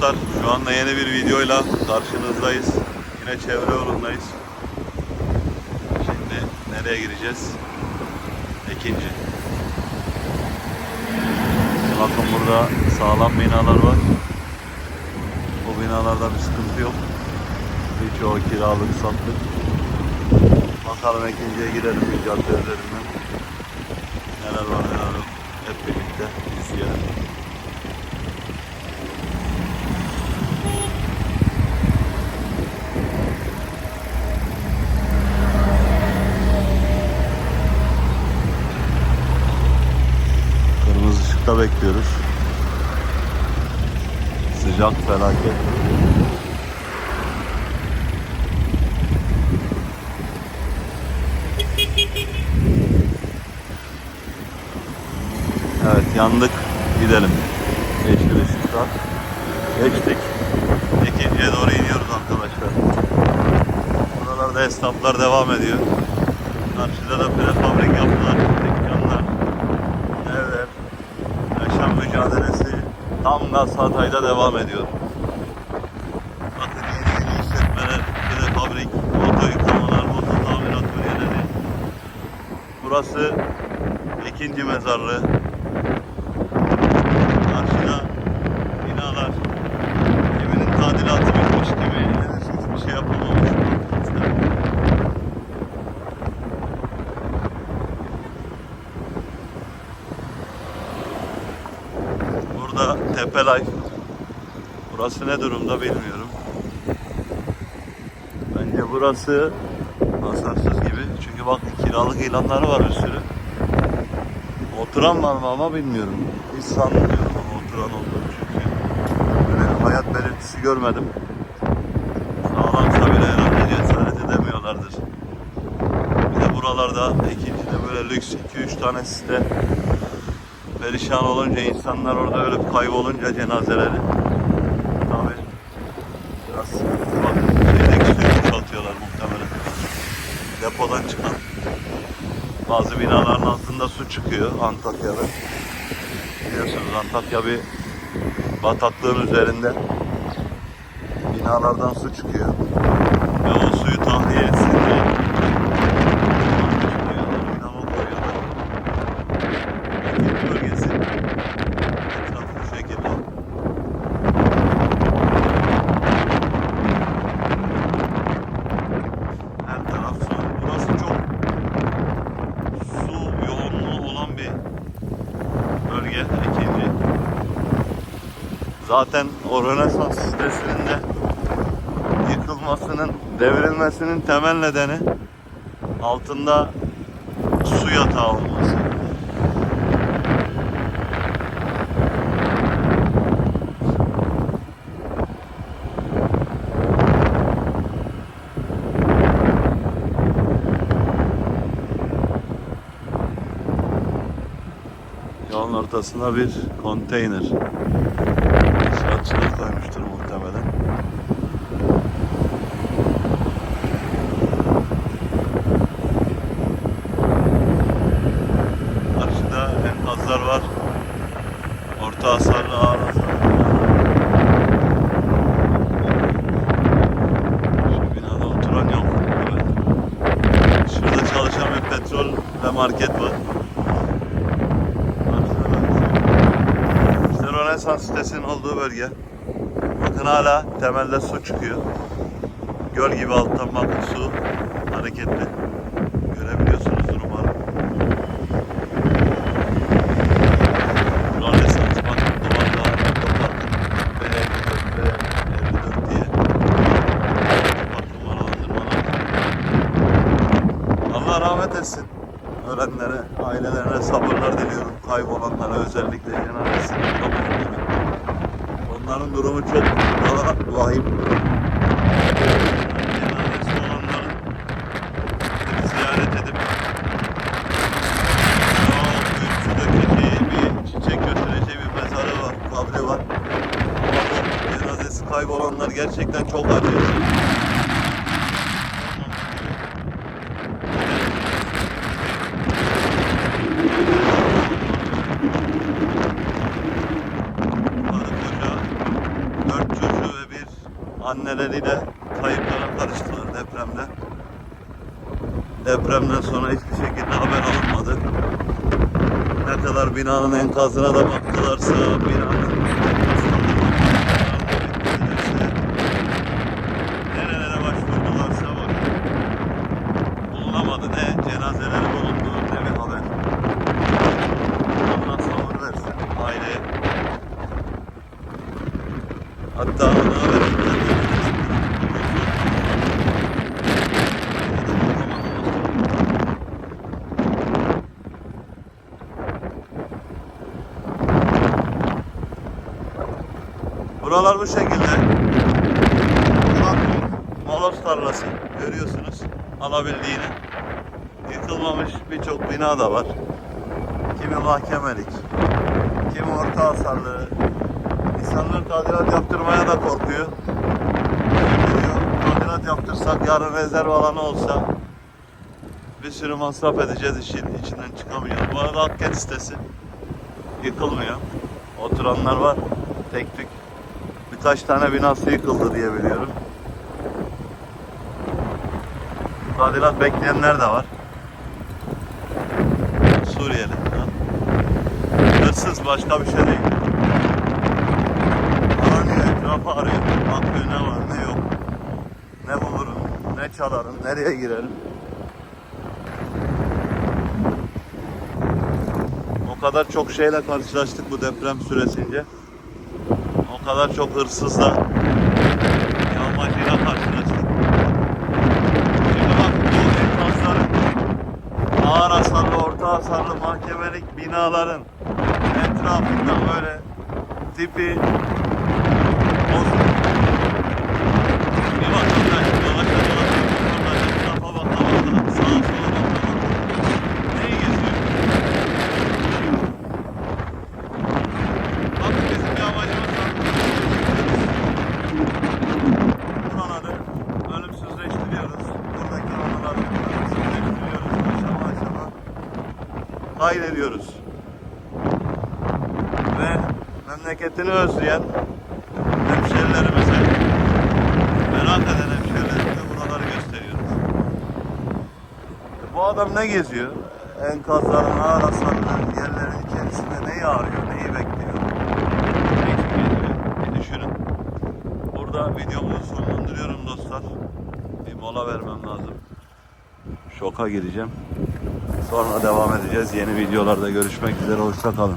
dostlar, şu anda yeni bir videoyla karşınızdayız. Yine çevre yolundayız. Şimdi nereye gireceğiz? Ekinci. Bakın burada sağlam binalar var. Bu binalarda bir sıkıntı yok. Birçoğu kiralık sattık. Bakalım ikinciye girelim bir cadde. Neler var neler yok. Hep birlikte izleyelim. Sıcak felaket. Evet yandık. Gidelim. Yeşil ışıkta. Geçtik. İkinciye doğru iniyoruz arkadaşlar. Buralarda esnaflar devam ediyor. Karşıda da prefabrik yaptılar. Dükkanlar. Evet. Yaşam mücadelesi tam gaz Hatay'da devam ediyor. Bakın yeni yeni işletmeler, prefabrik, moto yıkamalar, moto tamirat. Burası ikinci mezarlığı. Karşıda binalar. Geminin tadilatı bitmiş gibi. Henüz hiçbir şey yapılmamış. Tepelay. Burası ne durumda bilmiyorum. Bence burası hasarsız gibi. Çünkü bak kiralık ilanları var bir sürü. Oturan var mı ama bilmiyorum. Hiç sanmıyorum ama oturan olduğunu çünkü. Böyle bir hayat belirtisi görmedim. Sağlamsa bile herhalde cesaret edemiyorlardır. Bir de buralarda ikincide böyle lüks 2-3 tane site perişan olunca insanlar orada ölüp kaybolunca cenazeleri tabi biraz. Şeydeki suyu boşaltıyorlar muhtemelen. Depodan çıkan bazı binaların altında su çıkıyor Antakya'da. Biliyorsunuz Antakya bir bataklığın üzerinde. Binalardan su çıkıyor. Ve o suyu tahliye etsin diye. Dinamo koyuyorlar. Ekim bölgesi. Etrafı bu şekilde. Her taraf su. Burası çok su yoğunluğu olan bir bölge. ikinci. Zaten o Rönesans sitesinin de yıkılmasının, devrilmesinin temel nedeni altında su yatağı olması. Yolun ortasına bir konteyner. İnşaatçılar koymuştur muhtemelen. Karşıda enkazlar var. Orta hasarlı, ağır hasarlı. Şu binada oturan yok. Evet. Şurada çalışan bir petrol ve market var. İşte Rönesans sitesinin olduğu bölge. Bakın hala temelde su çıkıyor. Göl gibi alttan bakın su hareketli. Onların durumu çok daha vahim. Cenazesi olanların ziyaret edip dökeceği bir çiçek götüreceği bir mezarı var, kabri var. Cenazesi kaybolanlar gerçekten çok acı. Anneleriyle kayıplara karıştılar depremde. Depremden sonra hiçbir şekilde haber alınmadı. Ne kadar binanın enkazına da baktılarsa, binanın nerelere başvurdularsa bak. Bulunamadı. Ne cenazeleri bulundu ne bir haber. Allah sabır versin. Hatta ana verenler Buralar bu şekilde. Ufak bir moloz tarlası görüyorsunuz alabildiğini. Yıkılmamış birçok bina da var. Kimi mahkemelik, kimi orta hasarlı. İnsanlar tadilat yaptırmaya da korkuyor. Tadilat yaptırsak yarın rezerv alanı olsa bir sürü masraf edeceğiz işin içinden çıkamayacağız. Bu arada Akket sitesi yıkılmıyor. Oturanlar var tek tük. Birkaç tane binası yıkıldı diye biliyorum. Tadilat bekleyenler de var. Suriyeli. Hırsız başka bir şey değil. Arıyor, etrafı arıyor. Bakıyor ne var ne yok. Ne bulurum, ne çalarım, nereye girerim. O kadar çok şeyle karşılaştık bu deprem süresince. O kadar çok hırsızla yağmacıyla karşılaştık. Şimdi bak bu enkazların ağır hasarlı, orta hasarlı mahkemelik binaların etrafında böyle tipi kaydediyoruz. Ve memleketini özleyen hemşerilerimize, merak eden hemşerilerimize buraları gösteriyoruz. Bu adam ne geziyor? Enkazların ağır yerlerin içerisinde neyi arıyor, neyi bekliyor? Ne için geziyor? Bir düşünün. Burada videomuzu sonlandırıyorum dostlar. Bir mola vermem lazım. Şoka gireceğim. Sonra devam edeceğiz. Yeni videolarda görüşmek üzere. Hoşça kalın.